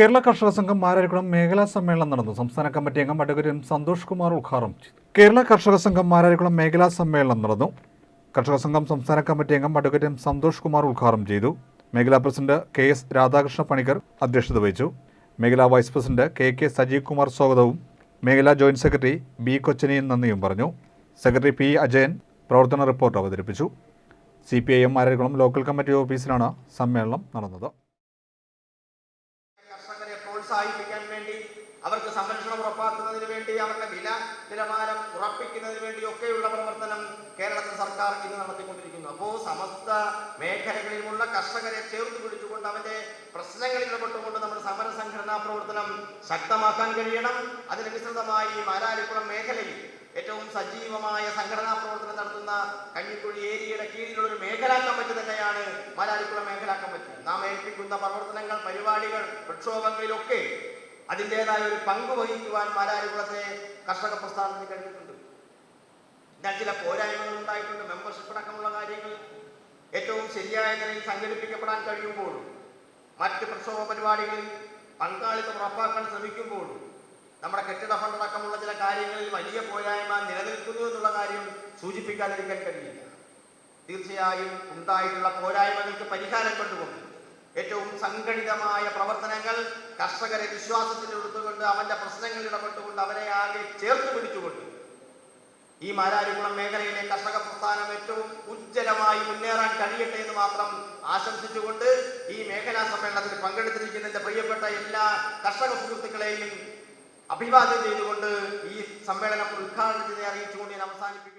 കേരള കർഷക സംഘം മാരാരിക്കുളം മേഖലാ സമ്മേളനം നടന്നു. സംസ്ഥാന കമ്മിറ്റി അംഗം അഡ്വക്കേറ്റ് എം സന്തോഷ് കുമാർ ഉദ്ഘാടനം ചെയ്തു. കേരള കർഷക സംഘം മാരാരിക്കുളം മേഖലാ സമ്മേളനം നടന്നു. കർഷക സംഘം സംസ്ഥാന കമ്മിറ്റി അംഗം അഡ്വക്കേറ്റ് എം സന്തോഷ് കുമാർ ഉദ്ഘാടനം ചെയ്തു. മേഖലാ president K S Radhakrishna Panicker അധ്യക്ഷത വഹിച്ചു. മേഖലാ vice president K K Sajeev Kumar സ്വാഗതവും മേഖലാ ജോയിന്റ് സെക്രട്ടറി ബി കൊച്ചനിയൻ നന്ദിയും പറഞ്ഞു. സെക്രട്ടറി പി അജയൻ പ്രവർത്തന റിപ്പോർട്ട് അവതരിപ്പിച്ചു. C P I M Mararikulam local committee ഓഫീസിലാണ് സമ്മേളനം നടന്നത്. പ്രോത്സാഹിപ്പിക്കാൻ വേണ്ടി അവർക്ക് സംരക്ഷണം ഉറപ്പാക്കുന്നതിന് വേണ്ടി അവരുടെ വില നിലവാരം ഉറപ്പിക്കുന്നതിന് വേണ്ടി ഒക്കെയുള്ള പ്രവർത്തനം കേരളത്തിൽ സർക്കാർ ഇന്ന് നടത്തിക്കൊണ്ടിരിക്കുന്നു. അപ്പോൾ സമസ്ത മേഖലകളിലുമുള്ള കർഷകരെ ചേർത്ത് പിടിച്ചുകൊണ്ട് അവന്റെ പ്രശ്നങ്ങളിൽ ഇടപെട്ടുകൊണ്ട് നമ്മുടെ സമര സംഘടനാ പ്രവർത്തനം ശക്തമാക്കാൻ കഴിയണം. അതിനനുസൃതമായി മാരാരിക്കുളം മേഖലയിൽ ഏറ്റവും സജീവമായ സംഘടനാ പ്രവർത്തനം നടത്തുന്ന കഞ്ഞിക്കുഴി ഏരിയയുടെ കീഴിലുള്ള ഒരു മേഖലാ കമ്മിറ്റി തന്നെയാണ് മാരാരിക്കുളം മേഖലാ പറ്റും നാം ഏൽപ്പിക്കുന്ന പ്രവർത്തനങ്ങൾ പരിപാടികൾ പ്രക്ഷോഭങ്ങളിലൊക്കെ അതിന്റെതായ ഒരു പങ്ക് വഹിക്കുവാൻ മാരാരിക്കുളത്തെ കർഷക പ്രസ്ഥാനത്തിന് കഴിഞ്ഞിട്ടുണ്ട്. എന്നാൽ ചില പോരായ്മകൾ ഉണ്ടായിട്ടുണ്ട്. മെമ്പർഷിപ്പ് അടക്കമുള്ള കാര്യങ്ങൾ ഏറ്റവും ശരിയായ നിലയിൽ സംഘടിപ്പിക്കപ്പെടാൻ കഴിയുമ്പോഴും മറ്റ് പ്രക്ഷോഭ പരിപാടികളിൽ പങ്കാളിത്തം ഉറപ്പാക്കാൻ ശ്രമിക്കുമ്പോഴും നമ്മുടെ കെട്ടിട ഫണ്ട് അടക്കമുള്ള ചില കാര്യങ്ങളിൽ വലിയ പോരായ്മ നിലനിൽക്കുന്നു എന്നുള്ള കാര്യം സൂചിപ്പിക്കാതിരിക്കാൻ കഴിയില്ല. തീർച്ചയായും ഉണ്ടായിട്ടുള്ള പോരായ്മകൾക്ക് പരിഹാരം കൊണ്ടുപോകും. ഏറ്റവും സംഘടിതമായ പ്രവർത്തനങ്ങൾ കർഷകരെ വിശ്വാസത്തിൽ എടുത്തുകൊണ്ട് അവന്റെ പ്രശ്നങ്ങളിൽ ഇടപെട്ടുകൊണ്ട് അവരെ ആകെ ചേർത്ത് പിടിച്ചുകൊണ്ട്. ഈ മാരാരികുളം മേഖലയിലെ കർഷക പ്രസ്ഥാനം ഏറ്റവും ഉജ്ജ്വലമായി മുന്നേറാൻ കഴിയട്ടെ എന്ന് മാത്രം ആശംസിച്ചുകൊണ്ട് ഈ മേഖലാ സമ്മേളനത്തിൽ പങ്കെടുത്തിരിക്കുന്ന എന്റെ പ്രിയപ്പെട്ട എല്ലാ കർഷക സുഹൃത്തുക്കളെയും അഭിവാദ്യം ചെയ്തുകൊണ്ട് ഈ സമ്മേളനം ഉദ്ഘാടനം ചെയ്ത് അറിയിച്ചുകൊണ്ട് ഞാൻ അവസാനിപ്പിക്കുന്നു.